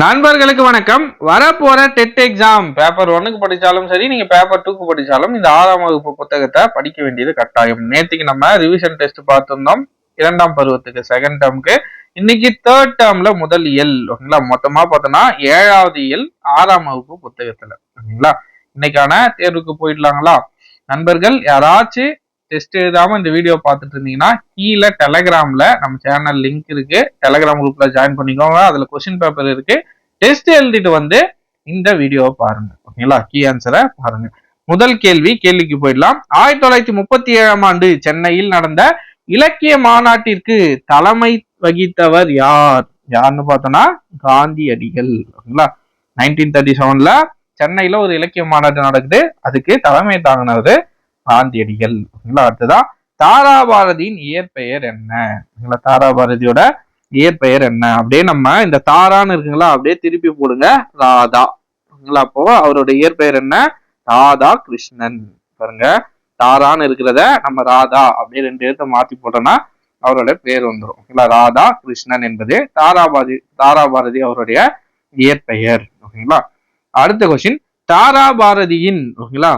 நண்பர்களுக்கு வணக்கம். வரப்போற டெட் எக்ஸாம். பேப்பர் ஒன்னுக்கு படிச்சாலும் சரி நீங்க பேப்பர் டூக்கு படிச்சாலும் இந்த ஆறாம் வகுப்பு புத்தகத்தை படிக்க வேண்டியது கட்டாயம். நேற்றுக்கு நம்ம ரிவிஷன் டெஸ்ட் பார்த்திருந்தோம். இரண்டாம் பருவத்துக்கு செகண்ட் டேர்முக்கு இன்னைக்கு தேர்ட் டேர்ம்ல முதல் இயல் ஓகேங்களா? மொத்தமா பார்த்தோம்னா ஏழாவது இயல் ஆறாம் வகுப்பு புத்தகத்துல ஓகேங்களா? இன்னைக்கான தேர்வுக்கு போயிடலாங்களா? நண்பர்கள் யாராச்சும் டெஸ்ட் எழுதாம இந்த வீடியோ பார்த்துட்டு இருந்தீங்கன்னா கீழே டெலகிராம்ல நம்ம சேனல் லிங்க் இருக்கு. டெலகிராம் குரூப்ல ஜாயின் பண்ணிக்கோங்க. அதுல கொஸ்டின் பேப்பர் இருக்கு. டெஸ்ட் எழுதிட்டு வந்து இந்த வீடியோவை பாருங்க. ஓகேங்களா கீ ஆன்சரை பாருங்க. முதல் கேள்வி கேள்விக்கு போயிடலாம். ஆயிரத்தி தொள்ளாயிரத்தி முப்பத்தி ஏழாம் ஆண்டு சென்னையில் நடந்த இலக்கிய மாநாட்டிற்கு தலைமை வகித்தவர் யார்? யாருன்னு பார்த்தோம்னா காந்தியடிகள். ஓகேங்களா? நைன்டீன் தேர்ட்டி செவன்ல சென்னையில ஒரு இலக்கிய மாநாட்டு நடக்குது. அதுக்கு தலைமை தாங்கினது காந்தியடிகள் ஓகேங்களா அடுத்ததான் தாராபாரதியின் இயற்பெயர் என்ன? ஓகேங்களா தாராபாரதியோட இயற்பெயர் என்ன? அப்படியே நம்ம இந்த தாரான்னு இருக்குங்களா அப்படியே திருப்பி போடுங்க. ராதா. ஓகேங்களா அப்போ அவரோட இயற்பெயர் என்ன? ராதா கிருஷ்ணன். பாருங்க. தாரான்னு இருக்கிறத நம்ம ராதா அப்படியே ரெண்டு எழுத்த மாத்தி போட்டோம்னா அவரோட பேர் வந்துடும் ஓகேங்களா ராதா கிருஷ்ணன் என்பது தாராபாரதி தாராபாரதி அவருடைய இயற்பெயர். ஓகேங்களா? அடுத்த கொஸ்டின் தாராபாரதியின் ஓகேங்களா?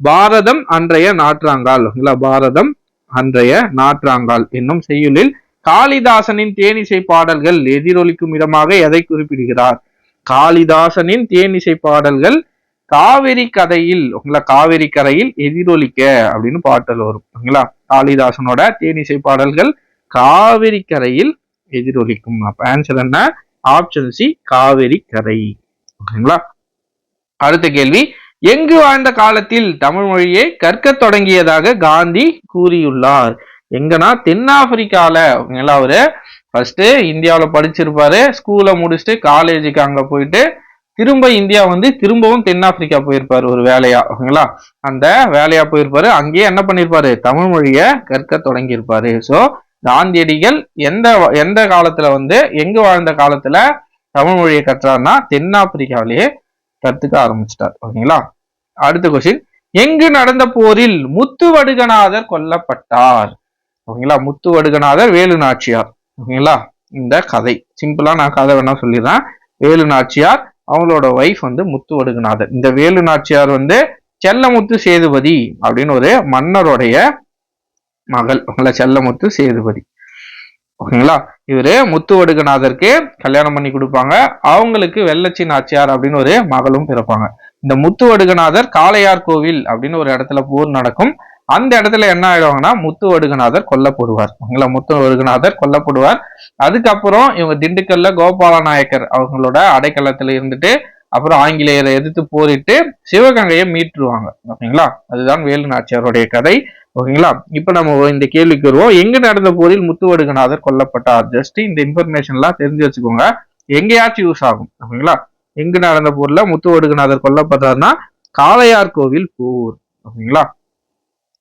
பாரதம் அன்றைய நாற்றாங்கால். ஓகேங்களா பாரதம் அன்றைய நாற்றாங்கால் என்னும் செய்யுளில் காளிதாசனின் தேனிசை பாடல்கள் எதிரொலிக்கும் இடமாக எதை குறிப்பிடுகிறார்? காளிதாசனின் தேனிசை பாடல்கள் காவிரி கதையில் உங்களா காவிரி கரையில் எதிரொலிக்க அப்படின்னு பாட்டல் வரும். ஓகேங்களா காளிதாசனோட தேனிசை பாடல்கள் காவிரி கரையில் எதிரொலிக்கும். அப்ப ஆன்சர் என்ன? ஆப்ஷன் சி காவிரி கரை. ஓகேங்களா? அடுத்த கேள்வி. எங்கு வாழ்ந்த காலத்தில் தமிழ் மொழியை கற்கத் தொடங்கியதாக காந்தி கூறியுள்ளார். எங்கன்னா தென்னாப்பிரிக்கால ஓகேங்களா அவரு ஃபர்ஸ்ட் இந்தியாவில் படிச்சிருப்பாரு. ஸ்கூலை முடிச்சுட்டு காலேஜுக்கு அங்க போயிட்டு திரும்ப இந்தியா வந்து திரும்பவும் தென்னாப்பிரிக்கா போயிருப்பாரு ஒரு வேலையா ஓகேங்களா? அந்த வேலையா போயிருப்பாரு. அங்கேயே என்ன பண்ணிருப்பாரு? தமிழ் மொழிய கற்க தொடங்கியிருப்பாரு. ஸோ காந்தியடிகள் எந்த எந்த காலத்துல வந்து எங்கு வாழ்ந்த காலத்துல தமிழ் மொழியை கற்றாருன்னா தென்னாப்பிரிக்காவிலேயே கத்துக்க ஆரம்பிச்சிட்டார். ஓகேங்களா? அடுத்த கொஸ்டின் எங்கு நடந்த போரில் முத்துவடுகநாதர் கொல்லப்பட்டார். ஓகேங்களா? முத்துவடுகநாதர் வேலு நாச்சியார். ஓகேங்களா? இந்த கதை. சிம்பிளா நான் கதை வேணா சொல்லிடுறேன். வேலு நாச்சியார் அவங்களோட ஒய்ஃப் வந்து முத்துவடுகநாதர் இந்த வேலு நாச்சியார் வந்து செல்லமுத்து சேதுபதி அப்படின்னு ஒரு மன்னருடைய மகள். செல்லமுத்து சேதுபதி. ஓகேங்களா? இவரு முத்துவடுகநாதருக்கு கல்யாணம் பண்ணி கொடுப்பாங்க. அவங்களுக்கு வெள்ளச்சி நாச்சியார் அப்படின்னு ஒரு மகளும் பிறப்பாங்க. இந்த முத்துவடுகநாதர் காளையார் கோவில் அப்படின்னு ஒரு இடத்துல போர் நடக்கும். அந்த இடத்துல என்ன ஆயிடுவாங்கன்னா முத்துவடுகநாதர் கொல்லப்படுவார். ஓகேங்களா? முத்துவடுகநாதர் கொல்லப்படுவார். அதுக்கப்புறம் இவங்க திண்டுக்கல்ல கோபால நாயக்கர் அவங்களோட அடைக்கலத்துல இருந்துட்டு அப்புறம் ஆங்கிலேயரை எதிர்த்து போரிட்டு சிவகங்கையை மீட்டுருவாங்க. ஓகேங்களா? அதுதான் வேலு நாச்சியாருடைய கதை. ஓகேங்களா? இப்ப நம்ம இந்த கேள்விக்கு வருவோம். எங்க நடந்த போரில் முத்துவடுகநாதர் கொல்லப்பட்டார்? ஜஸ்ட் இந்த இன்ஃபர்மேஷன்லாம் தெரிஞ்சு வச்சுக்கோங்க. எங்கேயாச்சும் யூஸ் ஆகும். ஓகேங்களா? எங்கு நடந்த போர்ல முத்துவடுகநாதர் கொல்லப்பட்டார்னா காளையார் கோவில் போர். ஓகேங்களா?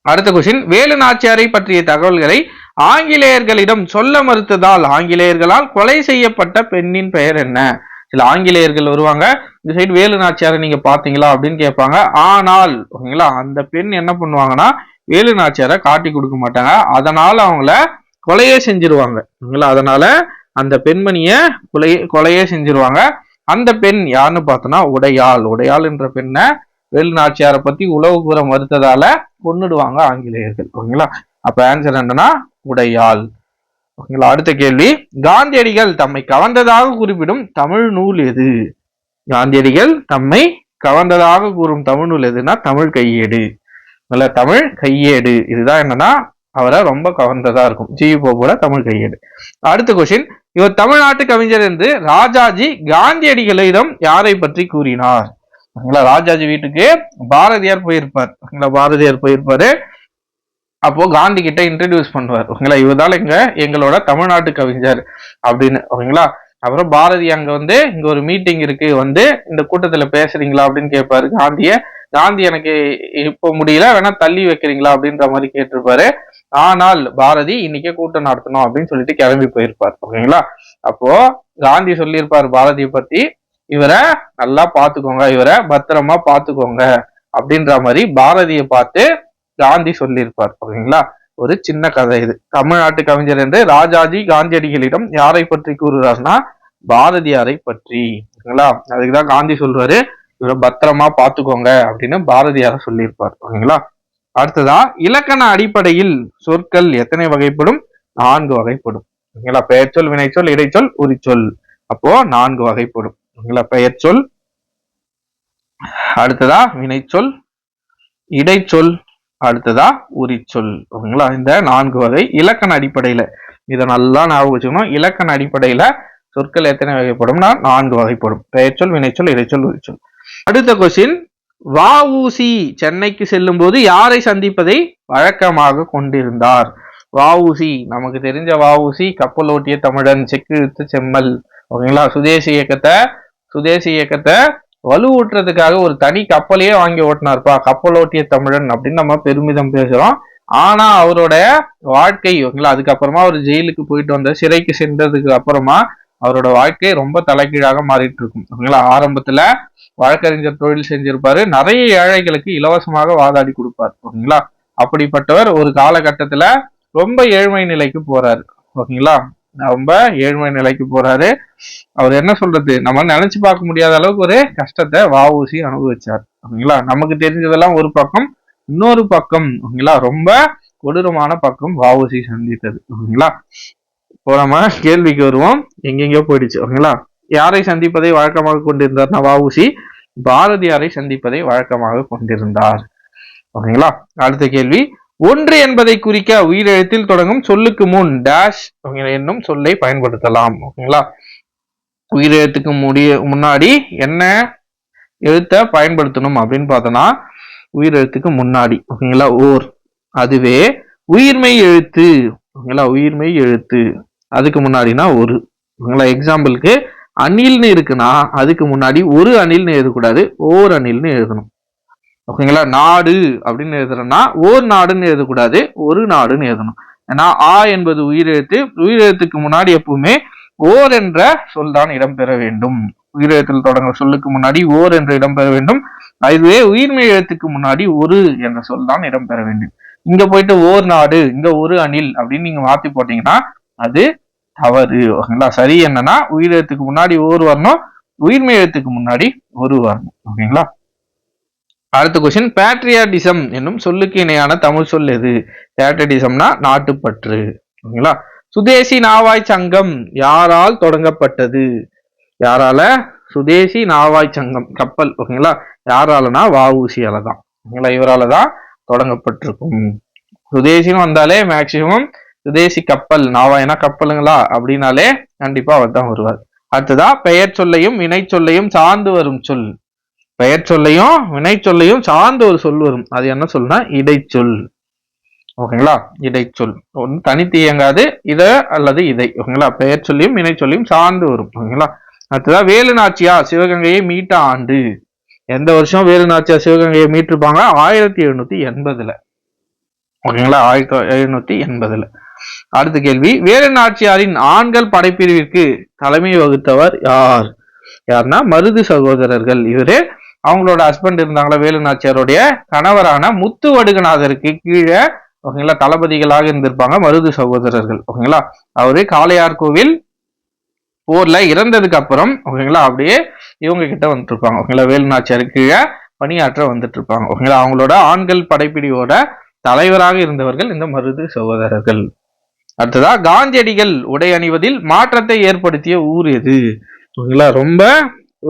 அடுத்த கொஸ்டின் வேலு நாச்சியாரை பற்றிய தகவல்களை ஆங்கிலேயர்களிடம் சொல்ல மறுத்ததால் ஆங்கிலேயர்களால் கொலை செய்யப்பட்ட பெண்ணின் பெயர் என்ன? இல்லை ஆங்கிலேயர்கள் வருவாங்க. இந்த சைடு வேலு நாச்சியாரை நீங்க பாத்தீங்களா அப்படின்னு கேட்பாங்க. ஆனால் ஓகேங்களா அந்த பெண் என்ன பண்ணுவாங்கன்னா வேலு நாச்சியாரை காட்டி கொடுக்க மாட்டாங்க. அதனால அவங்கள கொலையே செஞ்சிருவாங்க. ஓகேங்களா அதனால அந்த பெண்மணிய கொலையே கொலையே செஞ்சிருவாங்க. அந்த பெண் யாருன்னு பார்த்தோன்னா உடையாள். உடையாள் என்ற பெண்ணை வேலு நாச்சியாரை பத்தி உளவு கூற மறுத்ததால கொன்னுடுவாங்க ஆங்கிலேயர்கள். ஓகேங்களா அப்ப ஆன்சர் என்னன்னா உடையாள். ஓகேங்களா? அடுத்த கேள்வி. காந்தியடிகள் தம்மை கவர்ந்ததாக குறிப்பிடும் தமிழ் நூல் எது? காந்தியடிகள் தம்மை கவர்ந்ததாக கூறும் தமிழ் நூல் எதுனா தமிழ் கையேடு. இல்ல தமிழ் கையேடு. இதுதான் என்னன்னா அவரை ரொம்ப கவர்ந்ததா இருக்கும். ஜியு போல தமிழ் கையேடு. அடுத்த கொஸ்டின் இவர் தமிழ்நாட்டு கவிஞர் என்று ராஜாஜி காந்தியடிகளிடம் யாரை பற்றி கூறினார்? ராஜாஜி வீட்டுக்கு பாரதியார் போயிருப்பார். பாரதியார் போயிருப்பாரு. அப்போ காந்தி கிட்ட இன்ட்ரடியூஸ் பண்ணுவார். ஓகேங்களா? இவர்தால இங்கே எங்களோட தமிழ்நாட்டு கவிஞர் அப்படின்னு. ஓகேங்களா? அப்புறம் பாரதி அங்க வந்து இங்க ஒரு மீட்டிங் இருக்கு. வந்து இந்த கூட்டத்துல பேசுறீங்களா அப்படின்னு கேட்பாரு. காந்திய காந்தி எனக்கு இப்போ முடியல வேணா தள்ளி வைக்கிறீங்களா அப்படின்ற மாதிரி கேட்டிருப்பாரு. ஆனால் பாரதி இன்னைக்கே கூட்டம் நடத்தணும் அப்படின்னு சொல்லிட்டு கிளம்பி போயிருப்பார். ஓகேங்களா? அப்போ காந்தி சொல்லியிருப்பார் பாரதியை பத்தி இவரை நல்லா பாத்துக்கோங்க இவரை பத்திரமா பாத்துக்கோங்க அப்படின்ற மாதிரி பாரதியை பார்த்து காந்தி சொல்லியிருப்பார் ஓகேங்களா ஒரு சின்ன கதை இது. தமிழ்நாட்டு கவிஞர் என்று ராஜாஜி காந்தியடிகளிடம் யாரை பற்றி கூறுகிறார்னா பாரதியாரை பற்றி ஓகேங்களா அதுக்குதான் காந்தி சொல்றாரு இவரை பத்திரமா பாத்துக்கோங்க அப்படின்னு பாரதியார சொல்லியிருப்பார் ஓகேங்களா அடுத்ததா இலக்கண அடிப்படையில் சொற்கள் எத்தனை வகைப்படும்? நான்கு வகைப்படும் ஓகேங்களா பெயர்ச்சொல் வினைச்சொல் இடைச்சொல் உரிச்சொல். அப்போ நான்கு வகைப்படும் ஓகேங்களா பெயர்ச்சொல். அடுத்ததா வினைச்சொல் இடைச்சொல். அடுத்ததா உரிச்சொல். ஓகேங்களா? இந்த நான்கு வகை இலக்கண அடிப்படையில. இதை நல்லா ஞாபகம் வச்சுக்கணும். இலக்கண அடிப்படையில சொற்கள் எத்தனை வகைப்படும்னா நான்கு வகைப்படும். பெயர்ச்சொல் வினைச்சொல் இறைச்சொல் உரிச்சொல். அடுத்த கொஸ்டின் வஉசி சென்னைக்கு செல்லும் போது யாரை சந்திப்பதை வழக்கமாக கொண்டிருந்தார்? வஉசி நமக்கு தெரிஞ்ச வஉசி கப்பல் ஓட்டிய தமிழன் செக்கு செம்மல். ஓகேங்களா? சுதேசி இயக்கத்தை சுதேசி இயக்கத்தை வலுவூட்டுறதுக்காக ஒரு தனி கப்பலையே வாங்கி ஓட்டினார்ப்பா. கப்பல் ஓட்டிய தமிழன் அப்படின்னு நம்ம பெருமிதம் பேசுறோம். ஆனா அவரோட வாழ்க்கை ஓகேங்களா அதுக்கப்புறமா அவர் ஜெயிலுக்கு போயிட்டு வந்த சிறைக்கு சென்றதுக்கு அப்புறமா அவரோட வாழ்க்கை ரொம்ப தலைகீழாக மாறிட்டு இருக்கும் ஓகேங்களா ஆரம்பத்துல வழக்கறிஞர் தொழில் செஞ்சிருப்பாரு. நிறைய ஏழைகளுக்கு இலவசமாக வாதாடி கொடுப்பார். ஓகேங்களா? அப்படிப்பட்டவர் ஒரு காலகட்டத்துல ரொம்ப ஏழ்மை நிலைக்கு போறாரு. ஓகேங்களா? ரொம்ப ஏழ்மை நிலைக்கு போறாரு. அவர் என்ன சொல்றது? நம்ம நினைச்சு பார்க்க முடியாத அளவுக்கு ஒரு கஷ்டத்தை வாவூசி அனுபவிச்சார். ஓகேங்களா? நமக்கு தெரிஞ்சதெல்லாம் ஒரு பக்கம் இன்னொரு பக்கம் ஓகேங்களா? ரொம்ப கொடூரமான பக்கம் வாவூசி சந்தித்தது. ஓகேங்களா? இப்போ நம்ம கேள்விக்கு வருவோம். எங்கெங்கயோ போயிடுச்சு. ஓகேங்களா? யாரை சந்திப்பதை வழக்கமாக கொண்டிருந்தார்னா வாவூசி பாரதியாரை சந்திப்பதை வழக்கமாக கொண்டிருந்தார். ஓகேங்களா? அடுத்த கேள்வி. ஒன்று என்பதை குறிக்க உயிரெழுத்தில் தொடங்கும் சொல்லுக்கு முன் டேஷ் என்னும் சொல்லை பயன்படுத்தலாம் ஓகேங்களா? உயிரெழுத்துக்கு முடிய முன்னாடி என்ன எழுத்தை பயன்படுத்தணும் அப்படின்னு பார்த்தோம்னா உயிரெழுத்துக்கு முன்னாடி ஓகேங்களா? ஓர். அதுவே உயிர்மை எழுத்து ஓகேங்களா? உயிர்மை எழுத்து. அதுக்கு முன்னாடினா ஒரு ஓகேங்களா? எக்ஸாம்பிளுக்கு அணில்னு இருக்குன்னா அதுக்கு முன்னாடி ஒரு அணில்னு எழுதக்கூடாது ஓர் அணில்னு எழுதணும். ஓகேங்களா? நாடு அப்படின்னு எழுதுறோம்னா ஓர் நாடுன்னு எழுதக்கூடாது ஒரு நாடுன்னு எழுதணும். ஏன்னா ஆ என்பது உயிரெழுத்து உயிரெழுத்துக்கு முன்னாடி எப்பவுமே ஓர் என்ற சொல் தான் இடம்பெற வேண்டும். உயிரெழுத்தில் தொடங்குற சொல்லுக்கு முன்னாடி ஓர் என்று இடம்பெற வேண்டும். அதுவே உயிர்மை எழுத்துக்கு முன்னாடி ஒரு என்ற சொல் தான் இடம்பெற வேண்டும். இங்க போயிட்டு ஓர் நாடு இங்க ஒரு அணில் அப்படின்னு நீங்க மாத்தி போட்டீங்கன்னா அது தவறு. ஓகேங்களா? சரி என்னன்னா உயிரெழுத்துக்கு முன்னாடி ஓர் வரணும் உயிர்மை எழுத்துக்கு முன்னாடி ஒரு வரணும். ஓகேங்களா? அடுத்த கொஸ்டின் பேட்ரியாட்டிசம் என்னும் சொல்லுக்கு இணையான தமிழ் சொல் எது? பேட்ரியாட்டிசம்னா நாட்டுப்பற்று. ஓகேங்களா? சுதேசி நாவாய் சங்கம் யாரால் தொடங்கப்பட்டது? யாரால? சுதேசி நாவாய் சங்கம் கப்பல். ஓகேங்களா? யாராலனா வஉசியால தான். ஓகேங்களா? இவரால தான் தொடங்கப்பட்டிருக்கும். சுதேசின்னு வந்தாலே மேக்சிமம் சுதேசி கப்பல் நாவாய்னா கப்பலுங்களா? அப்படின்னாலே கண்டிப்பா அவர் தான் வருவார். அடுத்ததா பெயர் சொல்லையும் இணை சொல்லையும் சார்ந்து வரும் சொல். பெயர் சொல்லையும் வினை சொல்லையும் சார்ந்த ஒரு சொல் வரும். அது என்ன சொல்னா இடைச்சொல். ஓகேங்களா? இடைச்சொல். ஒன்று தனித்து இயங்காது இத அல்லது இதை. ஓகேங்களா? பெயர் சொல்லியும் வினை சொல்லியும் சார்ந்து வரும். ஓகேங்களா? அடுத்ததான் வேலு நாச்சியா சிவகங்கையை மீட்ட ஆண்டு. எந்த வருஷம் வேலு நாச்சியா சிவகங்கையை மீட்டிருப்பாங்க ஆயிரத்தி எழுநூத்தி எண்பதுல. ஓகேங்களா? ஆயிரத்தி எழுநூத்தி எண்பதுல. அடுத்த கேள்வி வேலு நாச்சியாரின் ஆண்கள் படைப்பிரிவிற்கு தலைமை வகுத்தவர் யார்? யாருன்னா மருது சகோதரர்கள். இவரே அவங்களோட ஹஸ்பண்ட் இருந்தாங்களா வேலு நாச்சியாருடைய கணவரான முத்து வடுகநாதருக்கு கீழே ஓகேங்களா தளபதிகளாக இருந்திருப்பாங்க மருது சகோதரர்கள் ஓகேங்களா. அவரு காளையார் கோவில் போர்ல இறந்ததுக்கு அப்புறம் ஓகேங்களா அப்படியே இவங்க கிட்ட வந்துட்டு இருப்பாங்க ஓகேங்களா வேலு கீழே பணியாற்ற வந்துட்டு இருப்பாங்க ஓகேங்களா அவங்களோட ஆண்கள் படைப்பிடியோட தலைவராக இருந்தவர்கள் இந்த மருது சகோதரர்கள். அடுத்ததா காந்தியடிகள் உடை அணிவதில் மாற்றத்தை ஏற்படுத்திய ஊர் எது? ஓகேங்களா ரொம்ப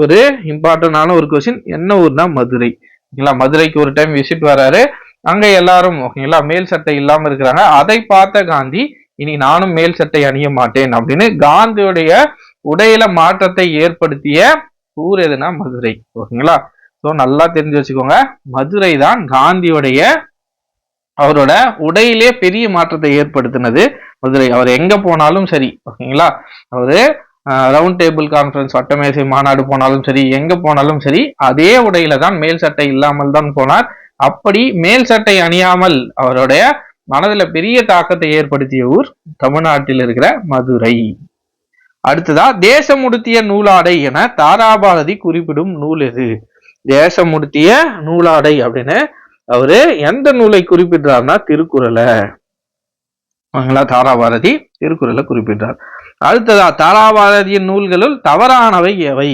ஒரு இம்பார்ட்டன்டான ஒரு கொஸ்டின் என்ன ஊர்னா மதுரை. ஓகேங்களா? மதுரைக்கு ஒரு டைம் விசிட் வராரு. அங்க எல்லாரும் ஓகேங்களா மேல் சட்டை இல்லாம இருக்கிறாங்க. அதை பார்த்த காந்தி இனி நானும் மேல் சட்டை அணிய மாட்டேன் அப்படின்னு காந்தியுடைய உடையில மாற்றத்தை ஏற்படுத்திய ஊர் எதுனா மதுரை. ஓகேங்களா? ஸோ நல்லா தெரிஞ்சு வச்சுக்கோங்க. மதுரை தான் காந்தியுடைய அவரோட உடையிலே பெரிய மாற்றத்தை ஏற்படுத்தினது. மதுரை. அவர் எங்க போனாலும் சரி. ஓகேங்களா? அவரு ரவுண்ட் டேபிள் கான்ஃபரன்ஸ் வட்டமேசை மாநாடு போனாலும் சரி எங்க போனாலும் சரி அதே உடையில தான் மேல் சட்டை இல்லாமல் தான் போனார். அப்படி மேல் சட்டை அணியாமல் அவருடைய மனதுல பெரிய தாக்கத்தை ஏற்படுத்திய ஊர் தமிழ்நாட்டில் இருக்கிற மதுரை. அடுத்ததா தேசமுடுத்திய நூலாடை என தாராபாரதி குறிப்பிடும் நூல் எது? தேசமுடுத்திய நூலாடை அப்படின்னு அவரு எந்த நூலை குறிப்பிடுறாருன்னா திருக்குறளை. தாராபாரதி திருக்குறளை குறிப்பிடுறார். அடுத்ததா தாராபாரதியின் நூல்களுள் தவறானவை எவை?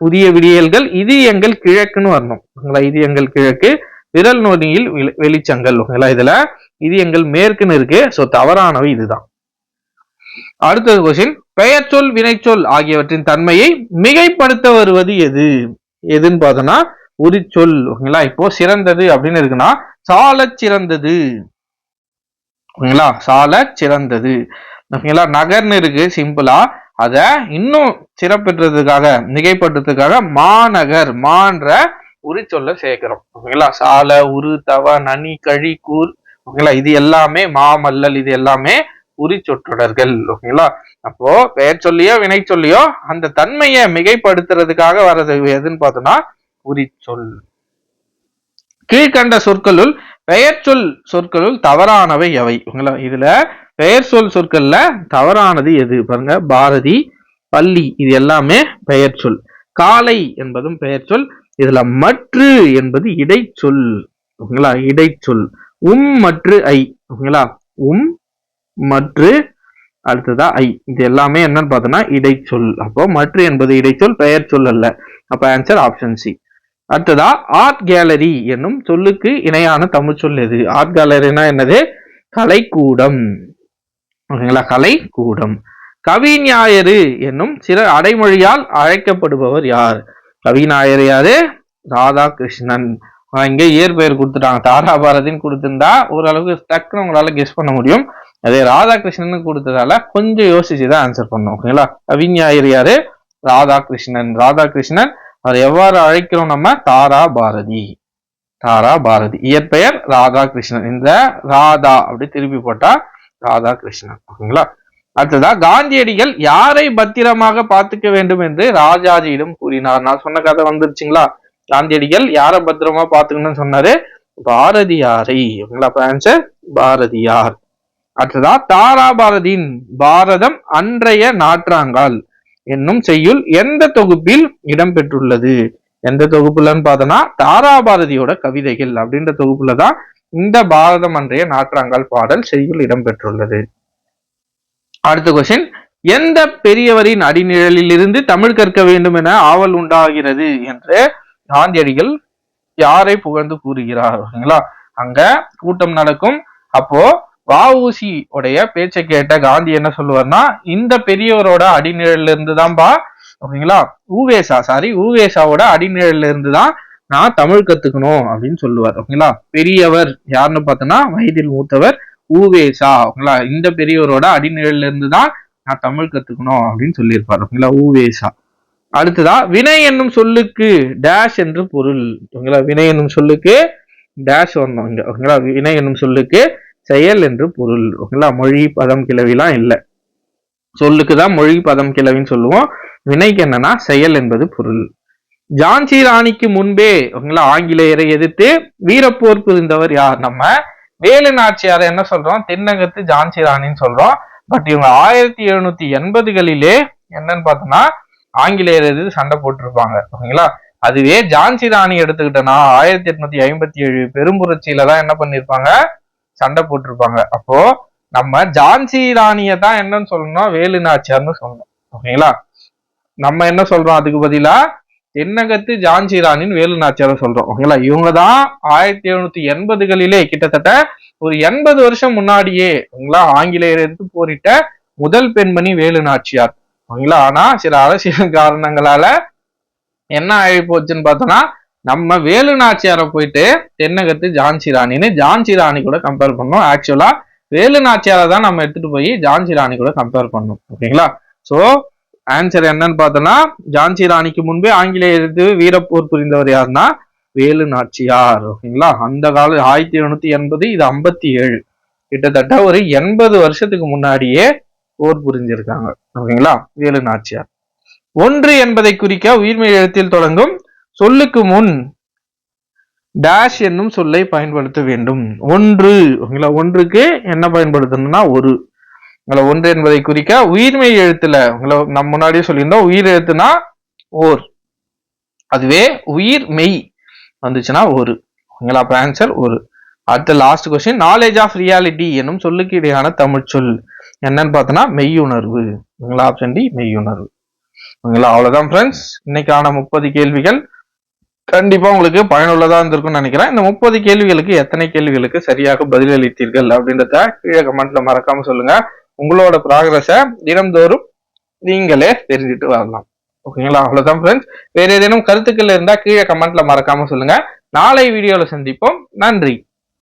புதிய விடியல்கள் இது எங்கள் கிழக்குன்னு வரணும். இது எங்கள் கிழக்கு விரல் நொடியில் வெளிச்சங்கள். ஓகேங்களா இதுல இது எங்கள் மேற்குன்னு இருக்கு. சோ தவறானவை இதுதான். அடுத்தது கொஸ்டின் பெயர் சொல் வினைச்சொல் ஆகியவற்றின் தன்மையை மிகைப்படுத்த வருவது எது? எதுன்னு பார்த்தோம்னா உரிச்சொல் ஓகேங்களா இப்போ சிறந்தது அப்படின்னு இருக்குன்னா சால சிறந்தது. ஓகேங்களா சால சிறந்தது. ஓகேங்களா? நகர்னு இருக்கு சிம்பிளா அத இன்னும் சிறப்பெற்றதுக்காக மிகைப்படுறதுக்காக மாநகர் மான்ற உரிச்சொல்ல சேர்க்கிறோம். ஓகேங்களா? சால உரு தவ நனி கழி கூர். ஓகேங்களா? இது எல்லாமே மாமல்லல் இது எல்லாமே உரிச்சொற்றொடர்கள். ஓகேங்களா? அப்போ பெயர் சொல்லியோ வினை சொல்லியோ அந்த தன்மையை மிகைப்படுத்துறதுக்காக வர்றது எதுன்னு பார்த்தோம்னா உரிச்சொல். கீழ்கண்ட சொற்களுள் பெயர் சொல் சொற்களுள் தவறானவை எவை? ஓகேங்களா? இதுல பெயர் சொல் சொற்கள்ல தவறானது எது? பாருங்க பாரதி பள்ளி இது எல்லாமே பெயர் சொல். காலை என்பதும் பெயர் சொல். இதுல மற்று என்பது இடைச்சொல். ஓகேங்களா? இடைச்சொல். உம் மற்று ஐ. ஓகேங்களா? உம் மற்று அடுத்ததா ஐ. இது எல்லாமே என்னன்னு பார்த்தோம்னா இடைச்சொல். அப்போ மற்று என்பது இடைச்சொல் பெயர் சொல் அல்ல. அப்ப ஆன்சர் ஆப்ஷன் சி அடுத்ததா ஆர்ட் கேலரி என்னும் சொல்லுக்கு இணையான தமிழ் சொல் எது? ஆர்ட் கேலரினா என்னது? கலைக்கூடம். ஓகேங்களா? கலை கூட்டம் கவிஞாயரு என்னும் சில அடைமொழியால் அழைக்கப்படுபவர் யார்? கவிஞாயர் யாரு? ராதாகிருஷ்ணன். இங்கே இயற்பெயர் கொடுத்துட்டாங்க. தாராபாரதின்னு கொடுத்துருந்தா ஓரளவுக்கு டக்குன்னு உங்களால கெஸ் பண்ண முடியும். அதே ராதாகிருஷ்ணன் கொடுத்ததால கொஞ்சம் யோசிச்சு தான் ஆன்சர் பண்ணோம். ஓகேங்களா? கவிஞாயர் யாரு? ராதாகிருஷ்ணன். ராதாகிருஷ்ணன் அவர் எவ்வாறு அழைக்கிறோம் நம்ம? தாரா பாரதி. தாரா பாரதி. இயற்பெயர் ராதாகிருஷ்ணன். இந்த ராதா அப்படி திருப்பி போட்டா ராதாகிருஷ்ணன் ஓகேங்களா? அடுத்ததா காந்தியடிகள் யாரை பத்திரமாக பார்த்துக்க வேண்டும் என்று ராஜாஜியிடம் கூறினார். நான் சொன்ன கதை வந்துருச்சுங்களா? காந்தியடிகள் யாரை பத்திரமா பார்த்துக்கணும்னு சொன்னாரு? பாரதியாரை. ஓகேங்களா? ஆன்சர் பாரதியார். அடுத்ததா தாரா பாரதியின் பாரதம் அன்றைய நாற்றாங்கால் என்னும் செய்யுள் எந்த தொகுப்பில் இடம்பெற்றுள்ளது? எந்த தொகுப்புலன்னு பார்த்தோம்னா தாராபாரதியோட கவிதைகள் அப்படின்ற தொகுப்புல தான் இந்த பாரதம் அன்றைய நாற்றாங்கால் பாடல் செய்யுள் இடம்பெற்றுள்ளது. அடுத்த கொஸ்டின் எந்த பெரியவரின் அடிநிழலில் இருந்து தமிழ் கற்க வேண்டும் என ஆவல் உண்டாகிறது என்று காந்தியடிகள் யாரை புகழ்ந்து கூறுகிறார் ஓகேங்களா அங்க கூட்டம் நடக்கும். அப்போ வஉசி உடைய பேச்சை கேட்ட காந்தி என்ன சொல்லுவார்னா இந்த பெரியவரோட அடிநிழல்ல இருந்து தான்பா ஓகேங்களா ஊவேசா சாரி ஊவேசாவோட அடிநிழல்ல இருந்து தான் நான் தமிழ் கத்துக்கணும் அப்படின்னு சொல்லுவார் ஓகேங்களா? பெரியவர் யாருன்னு பார்த்தோன்னா வயதில் மூத்தவர் ஊவேசா ஓகேங்களா? இந்த பெரியவரோட அடிநிழல்ல இருந்து தான் நான் தமிழ் கத்துக்கணும் அப்படின்னு சொல்லியிருப்பார் ஓகேங்களா? ஊவேசா. அடுத்ததா வினை என்னும் சொல்லுக்கு டேஷ் என்று பொருள் ஓகேங்களா? வினை என்னும் சொல்லுக்கு டேஷ் வரணும் இங்க ஓகேங்களா? வினை என்னும் சொல்லுக்கு செயல் என்று பொருள் ஓகேங்களா? மொழி பதம் கிளவிலாம் இல்லை. சொல்லுக்கு தான் மொழி பதம் கிளவின்னு சொல்லுவோம். வினைக்கு என்னன்னா செயல் என்பது பொருள். ஜான்சி ராணிக்கு முன்பே ஓகேங்களா ஆங்கிலேயரை எதிர்த்து வீரப்போர் புரிந்தவர் யார்? நம்ம வேலு நாச்சியாரை என்ன சொல்றோம்? தென்னகத்து ஜான்சி ராணின்னு சொல்றோம். பட் இவங்க ஆயிரத்தி எழுநூத்தி எண்பதுகளிலே என்னன்னு பார்த்தோம்னா ஆங்கிலேயர் எதிர்த்து சண்டை போட்டிருப்பாங்க ஓகேங்களா? அதுவே ஜான்சி ராணி எடுத்துக்கிட்டோம்னா ஆயிரத்தி எட்நூத்தி ஐம்பத்தி ஏழு பெரும்புரட்சியில தான் என்ன பண்ணிருப்பாங்க? சண்டை போட்டிருப்பாங்க. அப்போ நம்ம ஜான்சி ராணியை தான் என்னன்னு சொல்லணும் வேலு நாச்சியார்னு சொல்லணும் ஓகேங்களா? நம்ம என்ன சொல்றோம் அதுக்கு பதிலா தென்னகத்து ஜான்சி ராணின்னு வேலு நாச்சியாரை சொல்றோம் ஓகேங்களா? இவங்க தான் ஆயிரத்தி எழுநூத்தி எண்பதுகளிலே கிட்டத்தட்ட ஒரு எண்பது வருஷம் முன்னாடியே ஓகேங்களா? ஆங்கிலேயர் எடுத்து போரிட்ட முதல் பெண்மணி வேலு நாச்சியார் ஓகேங்களா? ஆனா சில அரசியல் காரணங்களால என்ன ஆகி போச்சுன்னு பார்த்தோம்னா நம்ம வேலு நாச்சியாரை போயிட்டு தென்னகத்து ஜான்சி ராணின்னு ஜான்சி ராணி கூட கம்பேர் பண்ணோம். ஆக்சுவலா வேலு நாச்சியாரை தான் நம்ம எடுத்துட்டு போய் ஜான்சி ராணி கூட கம்பேர் பண்ணோம் ஓகேங்களா? சோ ஆன்சர் என்னன்னு பார்த்தோம்னா ஜான்சி ராணிக்கு முன்பே ஆங்கிலேயருக்கு வீரப்போர் புரிந்தவர் யாருன்னா வேலு நாச்சியார் ஓகேங்களா? அந்த கால ஆயிரத்தி எழுநூத்தி எண்பது இது ஐம்பத்தி ஏழு. கிட்டத்தட்ட ஒரு எண்பது வருஷத்துக்கு முன்னாடியே போர் புரிஞ்சிருக்காங்க ஓகேங்களா? வேலு நாச்சியார். ஒன்று என்பதை குறிக்க உயிர்மெய் எழுத்தில் தொடங்கும் சொல்லுக்கு முன் டேஷ் என்னும் சொல்லை பயன்படுத்த வேண்டும். ஒன்று ஓகேங்களா? ஒன்றுக்கு என்ன பயன்படுத்தணும்னா ஒரு. உங்களை ஒன்று என்பதை குறிக்க உயிர்மை எழுத்துல உங்களை நம்ம முன்னாடியே சொல்லியிருந்தோம் உயிர் எழுத்துனா ஓர். அதுவே உயிர் மெய். வந்துச்சுன்னா ஒரு. ஓகேங்களா? அப்ப ஆன்சர் ஒரு. அடுத்த last question knowledge of reality என்னும் சொல்லுக்கு இடையான தமிழ் சொல். என்னன்னு பார்த்தோன்னா மெய்யுணர்வு. ஓகேங்களா? ஆப்ஷன் டி மெய்யுணர்வு. ஓகேங்களா? அவ்வளவுதான் ஃப்ரெண்ட்ஸ் இன்னைக்கான முப்பது கேள்விகள் கண்டிப்பா உங்களுக்கு பயனுள்ளதா இருந்திருக்கும்னு நினைக்கிறேன். இந்த முப்பது கேள்விகளுக்கு எத்தனை கேள்விகளுக்கு சரியாக பதிலளித்தீர்கள் அப்படின்றத கீழே கமெண்ட்ல மறக்காம சொல்லுங்க. உங்களோட ப்ராக்ரஸை தினம்தோறும் நீங்களே தெரிஞ்சுட்டு வரலாம். ஓகேங்களா அவ்வளோதான் ஃப்ரெண்ட்ஸ் வேறு ஏதேனும் கருத்துக்கள் இருந்தால் கீழே கமெண்ட்ல மறக்காம சொல்லுங்க. நாளை வீடியோவில் சந்திப்போம். நன்றி.